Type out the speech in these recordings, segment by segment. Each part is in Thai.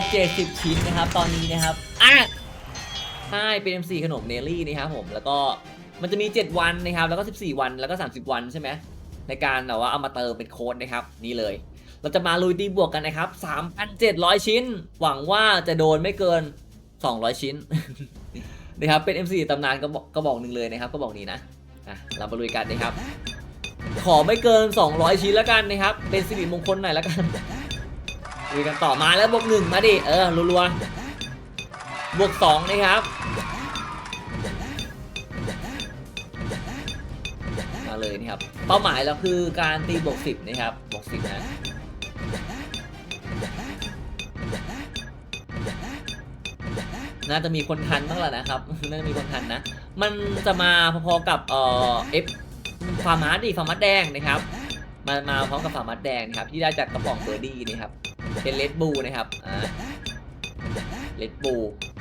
270 ชิ้นนะครับ ตอนนี้นะครับอะใช่เป็น MC ขนมเนลลี่นะครับผมแล้วก็มันจะมี 7 วันนะครับ แล้วก็ 14 วันแล้วก็ 30 วันใช่ไหมในการแบบว่าเอามาเติมเป็นโค้ดนะครับ นี่เลย เราจะมาลุยตีบวกกันนะครับ 3,700 ชิ้น หวังว่าจะโดนไม่เกิน 200 ชิ้นนะครับเป็น MC ตำนานก็บอกก็บอกหนึ่งเลยนะครับก็บอกนี้นะอะเรามาลุยกันนะครับ ขอไม่เกิน 200 ชิ้นแล้วกันนะครับ เป็นสิริมงคลหน่อยแล้วกัน ลุยกันต่อมาแล้วบวกหนึ่งมาดิ เออรัวๆบวกสองนะครับมาเลยนะครับ เป้าหมายเราคือการตีบวกสิบนะครับบวกสิบนะน่าจะมีคนทันบ้างแหละนะครับน่าจะมีคนทันนะ มันจะมาพอๆกับเอ่อเอฟฟาร์มาดดิฟาร์มาร์ดแดงนะครับมามาพร้อมกับฟาร์มาร์ดแดงนะครับ ที่ได้จากกระป๋องเบอร์ดี้นะครับ เป็นเลดบูนะครับอ่าเลดบู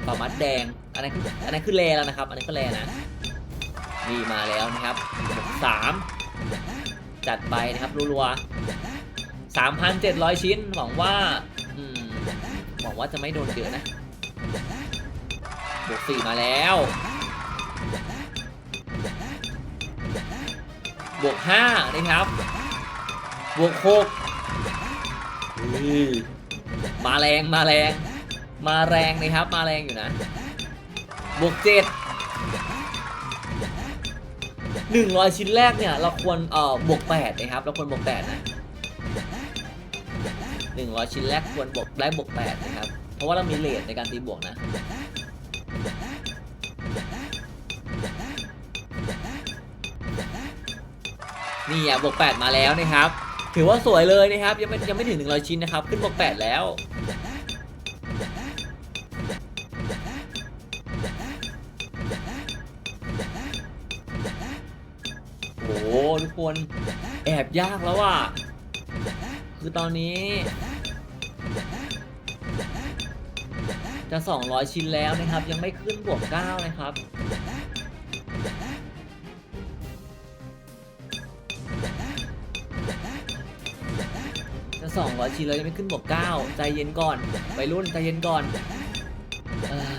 ฟาร์มัสแดง อันนั้นอันนั้นคือแลแล้วนะครับ อันนี้นก็แลนะ นี่มาแล้วนะครับสามจัดไปนะครับรัวๆสามพันเจ็ดร้อยชิ้น หวังว่าหวังว่าจะไม่โดนเยอะนะบวกสี่มาแล้ว บวกห้านะครับ บวกหก นี่มาแรงมาแรง มาแรงนะครับ มาแรงอยู่นะบวกเจ็ดหนึ่งร้อยชิ้นแรกเนี่ย เราควรเอ่อบวกแปดนะครับ เราควรบวกแปดนะหนึ่งร้อยชิ้นแรกควรบวกได้บวกแปดนะครับ เพราะว่าเรามีเลทในการตีบวกนะนี่อะบวกแปดมาแล้วนะครับ ถือว่าสวยเลยนะครับ ยังไม่ยังไม่ถึง 100 ชิ้นนะครับ ขึ้นบวก8แล้ว โอ้โหทุกคนแอบยากแล้วว่ะคือตอนนี้ จะ 200 ชิ้นแล้วนะครับ ยังไม่ขึ้นบวก9นะครับ 200ชิ้นแล้วยังไม่ขึ้นบวก9ใจเย็นก่อนไปรุ่นใจเย็นก่อนเอ่อ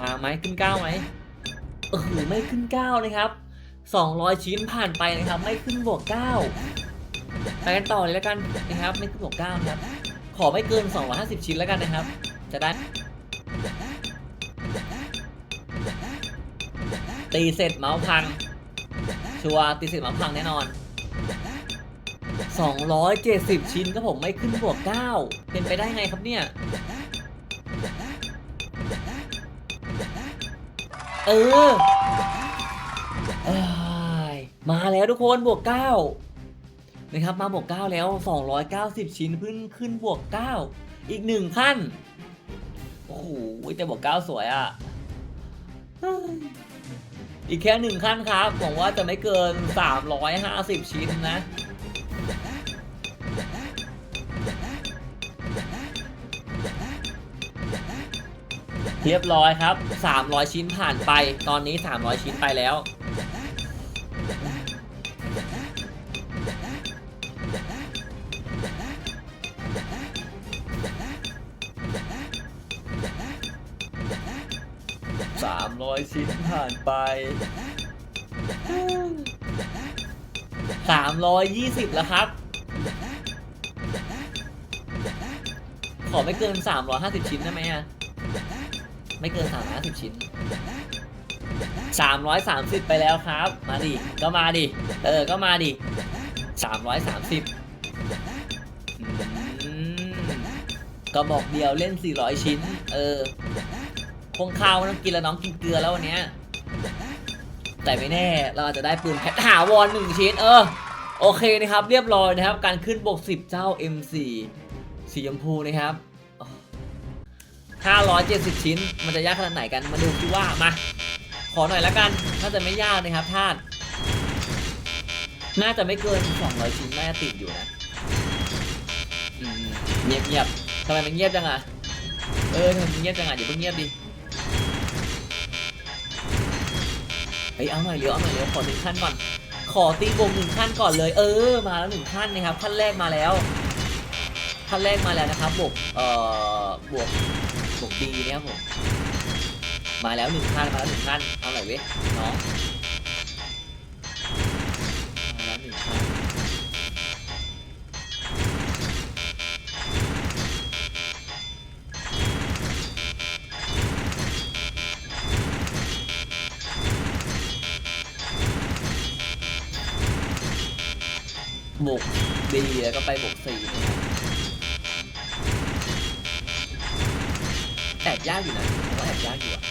มาไหมขึ้น9ไหมเออไม่ขึ้น9นะครับ 200 ชิ้นผ่านไปนะครับ ไม่ขึ้นบวก9ไปกันต่อเลยแล้วกันนะครับ ไม่ขึ้นบวก9นะครับ ขอไม่เกิน 250 ชิ้นแล้วกันนะครับ จะได้ ตีเสร็จเมาส์พัง ชัวร์ตีเสร็จเมาส์พังแน่นอน 270 ชิ้นก็ผมไม่ขึ้นบวก 9 เป็นไปได้ไงครับเนี่ย เออเอ้ยมาแล้วทุกคนบวก 9 นะครับมาบวก 9 แล้ว 290 ชิ้นเพิ่งขึ้นบวก 9 อีกหนึ่งขั้น โอ้โหแต่บวก 9 สวยอะ่ะ อีกแค่หนึ่งขั้นครับหวังว่าจะไม่เกิน 350 ชิ้นนะเรียบร้อยครับ 300 ชิ้นผ่านไป ตอนนี้ 300 ชิ้นไปแล้ว ร้อยชิ้นผ่านไปสามร้อยยี่สิบแล้วครับ ขอไม่เกินสามร้อยห้าสิบชิ้นได้ไหมอะไม่เกินสามร้อยห้าสิบชิ้นสามร้อยสามสิบไปแล้วครับ มาดิ ก็มาดิ เออ ก็มาดิสามร้อยสามสิบก็บอกเดียวเล่นสี่ร้อยชิ้น เออ งข้าวไม่ต้องกินแล้วน้องกินเกลือแล้ววันเนี้ยแต่ไม่แน่เราอาจจะได้ปืนแพทถาวรหนึ่งชิ้นเออโอเคนะครับ เรียบร้อยนะครับ การขึ้นบก10 เจ้า M4 สีชมพูนะครับ 570 ชิ้น มันจะยากขนาดไหนกันมาดูดูว่ามา ขอหน่อยละกันน่าจะไม่ยากนะครับท่านน่าจะไม่เกิน 200 ชิ้นน่าจะติดอยู่นะเงียบๆทำไมมันเงียบจังอะเออทำไมเงียบจังอะอย่าเพิ่งเงียบดิ ฮ้ยเอาหน่อยเร็วเอาหน่อยเร็วขอหนึ่งขั้นก่อน ขอตีวงหนึ่งขั้นก่อนเลย เออ มาแล้วหนึ่งขั้นนะครับขั้นแรกมาแล้วขั้นแรกมาแล้วนะครับบวกเอ่อบวกบวกดีนะครับผมมาแล้วหนึ่งขั้นมาแล้วหนึ่งขั้นเอาหน่อยเว้ยน้อง บวกดีแล้วก็ไปบวกสี่แอบยากอยู่นะผมว่าแอบยากอยู่อะ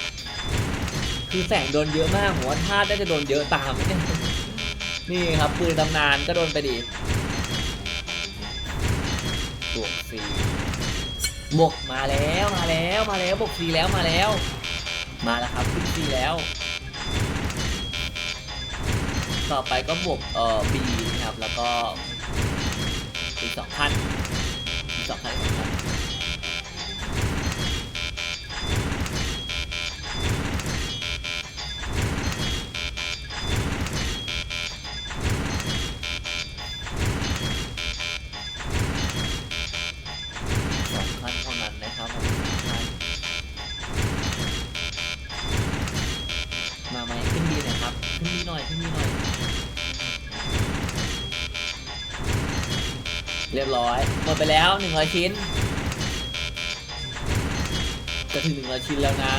คือแสงโดนเยอะมากผมว่าท่าน่าจะโดนเยอะตามเนี่ยนี่ครับปืนตำนานก็โดนไปดีบวกสี่บวกมาแล้วมาแล้วมาแล้วบวกสี่แล้วมาแล้ว มาแล้วครับขึ้นสี่แล้ว ต่อไปก็บวกเอ่อ B นะครับแล้วก็ อีกสองพันอีกสองพัน รียบร้อย หมดไปแล้ว100ชิ้น จะถึง100ชิ้นแล้วนะ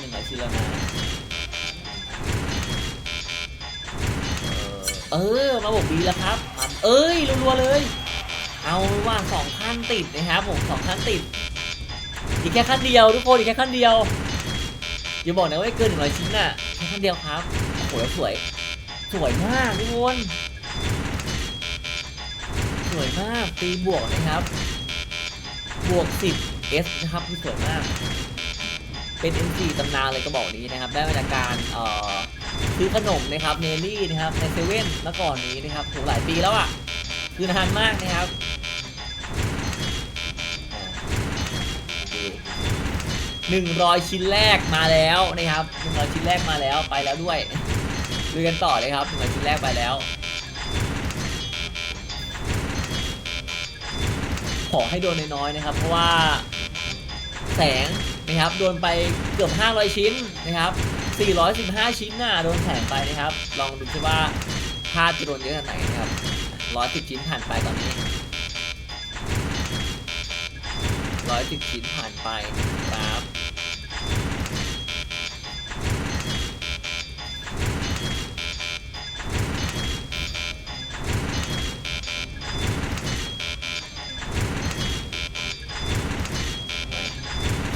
100ชิ้นแล้วนะ เออ มาบอกดีแล้วครับ เอ้ยรัวๆเลย เอาว่าสองขั้นติดนะครับผมสองขั้นติด อีกแค่ขั้นเดียวทุกคน อีกแค่ขั้นเดียว อย่าบอกนะว่าเกิน100ชิ้นน่ะ แค่ขั้นเดียวครับโอ้โหสวย สวยมากทุกคน วยมากตีบวกนะครับ บวก 10 S นะครับคือสวยมาก เป็น M4 ตำนานเลยกระบอกนี้นะครับ ได้มาจากการเอ่อซื้อขนมนะครับเนลี่นะครับในเซเว่นเมื่อก่อนนี้นะครับโหหลายปีแล้วอะ คือนานมากนะครับหนึ่งร้อยชิ้นแรกมาแล้วนะครับหนึ่งร้อยชิ้นแรกมาแล้วไปแล้วด้วยดูกันต่อเลยครับหนึ่งร้อยชิ้นแรกไปแล้ว ขอให้โดนน้อยๆนะครับ เพราะว่าแสงนะครับโดนไปเกือบ 500 ชิ้นนะครับ 415 ชิ้นน่ะโดนแสงไปนะครับ ลองดูซิว่าพลาดจะโดนเยอะขนาดไหนนะครับ 110 ชิ้นผ่านไปตอนนี้ 110 ชิ้นผ่านไป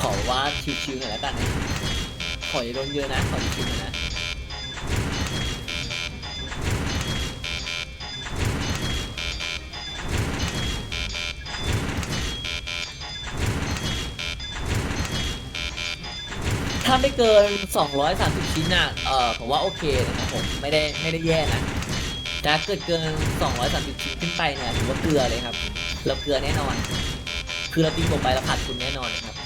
ขอว่าชิวๆหน่อยแล้วกัน ขออย่าโดนเยอะนะ ขอชิวๆหน่อยนะถ้าไม่เกิน 230 ชิ้นอะ เออผมว่าโอเคนะครับผม ไม่ได้ไม่ได้แย่นะแต่ถ้าเกิดเกิน 230 ชิ้นขึ้นไปเนี่ยถือว่าเกลือเลยครับ เราเกลือแน่นอน คือเราตีบวกไปเราขาดทุนแน่นอนนะครับ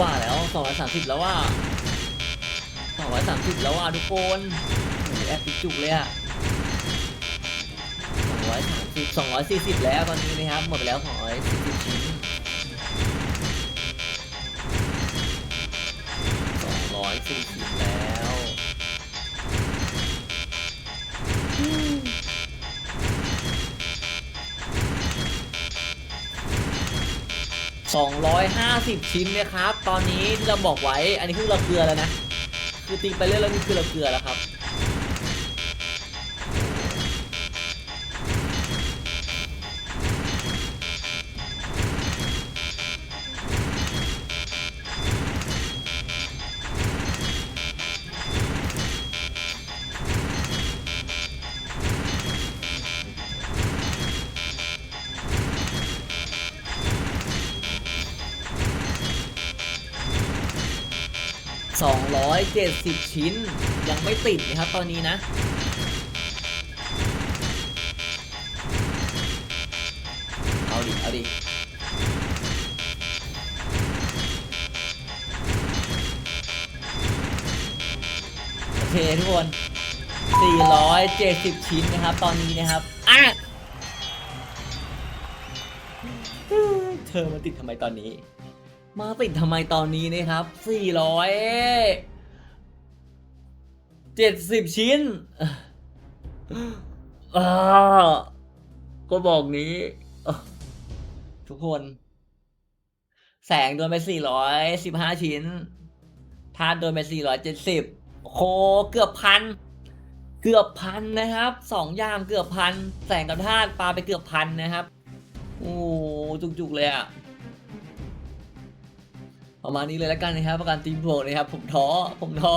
ว่าแล้วสองร้อยสามสิบแล้วว่าสองร้อยสามสิบแล้วว่าทุกคนโอ้โหแอบปิดจุกเลยอะสองร้อยสามสิบสองร้อยสี่สิบแล้วตอนนี้นะครับ หมดไปแล้วสองร้อยสี่สิบชิ้นสองร้อยสี่สิบแล้ว 250 ชิ้นนะครับ ตอนนี้ที่เราบอกไว้ อันนี้คือเราเกลือแล้วนะ คือตีไปเรื่อยๆนี่คือเราเกลือแล้วครับ 270 ชิ้น ยังไม่ติดนะครับตอนนี้นะ เอาดิ เอาดิโอเคทุกคน 470 ชิ้นนะครับ ตอนนี้นะครับอะเธอมาติดทำไมตอนนี้ มาติดทำไมตอนนี้นะครับ 400 70 ชิ้นก็บอกนี้ ทุกคน แสงโดนไป 415 ชิ้นธาตุโดนไป 470 โคเกือบพัน เกือบพันนะครับสองอย่างเกือบพัน แสงกับธาตุปลาไปเกือบพันนะครับ โอ้โหจุกๆเลยอะ ประมาณนี้เลยแล้วกันนะครับประกันทีมโบนะครับผมท้อผมท้อ